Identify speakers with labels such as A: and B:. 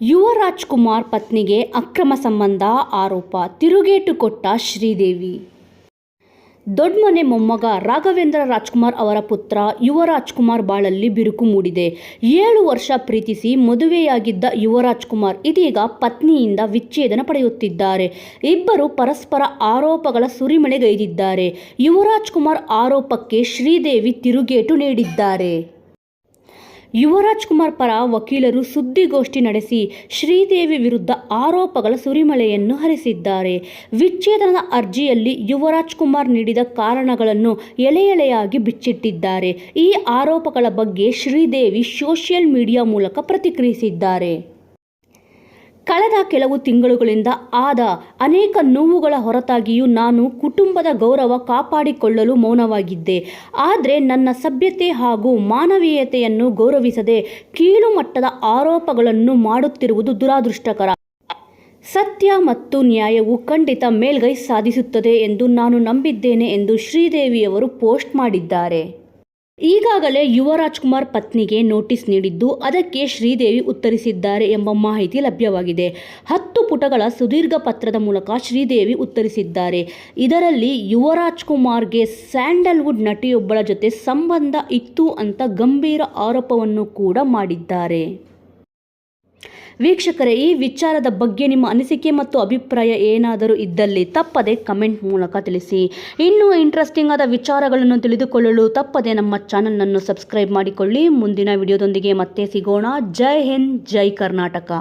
A: ಯುವ ರಾಜ್ಕುಮಾರ್ ಪತ್ನಿಗೆ ಅಕ್ರಮ ಸಂಬಂಧ ಆರೋಪ ತಿರುಗೇಟು ಕೊಟ್ಟ ಶ್ರೀದೇವಿ. ದೊಡ್ಡಮನೆ ಮೊಮ್ಮಗ ರಾಘವೇಂದ್ರ ರಾಜ್ಕುಮಾರ್ ಅವರ ಪುತ್ರ ಯುವ ರಾಜ್ಕುಮಾರ್ ಬಾಳಲ್ಲಿ ಬಿರುಕು ಮೂಡಿದೆ. ಏಳು ವರ್ಷ ಪ್ರೀತಿಸಿ ಮದುವೆಯಾಗಿದ್ದ ಯುವ ರಾಜ್ಕುಮಾರ್ ಇದೀಗ ಪತ್ನಿಯಿಂದ ವಿಚ್ಛೇದನ ಪಡೆಯುತ್ತಿದ್ದಾರೆ. ಇಬ್ಬರು ಪರಸ್ಪರ ಆರೋಪಗಳ ಸುರಿಮಳೆಗೈದಿದ್ದಾರೆ. ಯುವರಾಜ್ಕುಮಾರ್ ಆರೋಪಕ್ಕೆ ಶ್ರೀದೇವಿ ತಿರುಗೇಟು ನೀಡಿದ್ದಾರೆ. ಯುವರಾಜ್ ಕುಮಾರ್ ಪರ ವಕೀಲರು ಸುದ್ದಿಗೋಷ್ಠಿ ನಡೆಸಿ ಶ್ರೀದೇವಿ ವಿರುದ್ಧ ಆರೋಪಗಳ ಸುರಿಮಳೆಯನ್ನು ಹರಿಸಿದ್ದಾರೆ. ವಿಚ್ಛೇದನದ ಅರ್ಜಿಯಲ್ಲಿ ಯುವರಾಜ್ ಕುಮಾರ್ ನೀಡಿದ ಕಾರಣಗಳನ್ನು ಎಳೆ ಎಳೆಯಾಗಿ ಬಿಚ್ಚಿಟ್ಟಿದ್ದಾರೆ. ಈ ಆರೋಪಗಳ ಬಗ್ಗೆ ಶ್ರೀದೇವಿ ಸೋಷಿಯಲ್ ಮೀಡಿಯಾ ಮೂಲಕ ಪ್ರತಿಕ್ರಿಯಿಸಿದ್ದಾರೆ. ಕಳೆದ ಕೆಲವು ತಿಂಗಳುಗಳಿಂದ ಆದ ಅನೇಕ ನೋವುಗಳ ಹೊರತಾಗಿಯೂ ನಾನು ಕುಟುಂಬದ ಗೌರವ ಕಾಪಾಡಿಕೊಳ್ಳಲು ಮೌನವಾಗಿದ್ದೆ. ಆದರೆ ನನ್ನ ಸಭ್ಯತೆ ಹಾಗೂ ಮಾನವೀಯತೆಯನ್ನು ಗೌರವಿಸದೆ ಕೀಳು ಮಟ್ಟದ ಆರೋಪಗಳನ್ನು ಮಾಡುತ್ತಿರುವುದು ದುರಾದೃಷ್ಟಕರ. ಸತ್ಯ ಮತ್ತು ನ್ಯಾಯವು ಖಂಡಿತ ಮೇಲ್ಗೈ ಸಾಧಿಸುತ್ತದೆ ಎಂದು ನಾನು ನಂಬಿದ್ದೇನೆ ಎಂದು ಶ್ರೀದೇವಿಯವರು ಪೋಸ್ಟ್ ಮಾಡಿದ್ದಾರೆ. ಈಗಾಗಲೇ ಯುವರಾಜ್ ಕುಮಾರ್ ಪತ್ನಿಗೆ ನೋಟಿಸ್ ನೀಡಿದ್ದು, ಅದಕ್ಕೆ ಶ್ರೀದೇವಿ ಉತ್ತರಿಸಿದ್ದಾರೆ ಎಂಬ ಮಾಹಿತಿ ಲಭ್ಯವಾಗಿದೆ. ಹತ್ತು ಪುಟಗಳ ಸುದೀರ್ಘ ಪತ್ರದ ಮೂಲಕ ಶ್ರೀದೇವಿ ಉತ್ತರಿಸಿದ್ದಾರೆ. ಇದರಲ್ಲಿ ಯುವರಾಜ್ ಕುಮಾರ್ಗೆ ಸ್ಯಾಂಡಲ್ವುಡ್ ನಟಿಯೊಬ್ಬಳ ಜೊತೆ ಸಂಬಂಧ ಇತ್ತು ಅಂತ ಗಂಭೀರ ಆರೋಪವನ್ನು ಕೂಡ ಮಾಡಿದ್ದಾರೆ. ವೀಕ್ಷಕರೇ, ಈ ವಿಚಾರದ ಬಗ್ಗೆ ನಿಮ್ಮ ಅನಿಸಿಕೆ ಮತ್ತು ಅಭಿಪ್ರಾಯ ಏನಾದರೂ ಇದ್ದಲ್ಲಿ ತಪ್ಪದೆ ಕಮೆಂಟ್ ಮೂಲಕ ತಿಳಿಸಿ. ಇನ್ನೂ ಇಂಟ್ರೆಸ್ಟಿಂಗ್ ಆದ ವಿಚಾರಗಳನ್ನು ತಿಳಿದುಕೊಳ್ಳಲು ತಪ್ಪದೆ ನಮ್ಮ ಚಾನಲನ್ನು ಸಬ್ಸ್ಕ್ರೈಬ್ ಮಾಡಿಕೊಳ್ಳಿ. ಮುಂದಿನ ವಿಡಿಯೋದೊಂದಿಗೆ ಮತ್ತೆ ಸಿಗೋಣ. ಜೈ ಹಿಂದ್, ಜೈ ಕರ್ನಾಟಕ.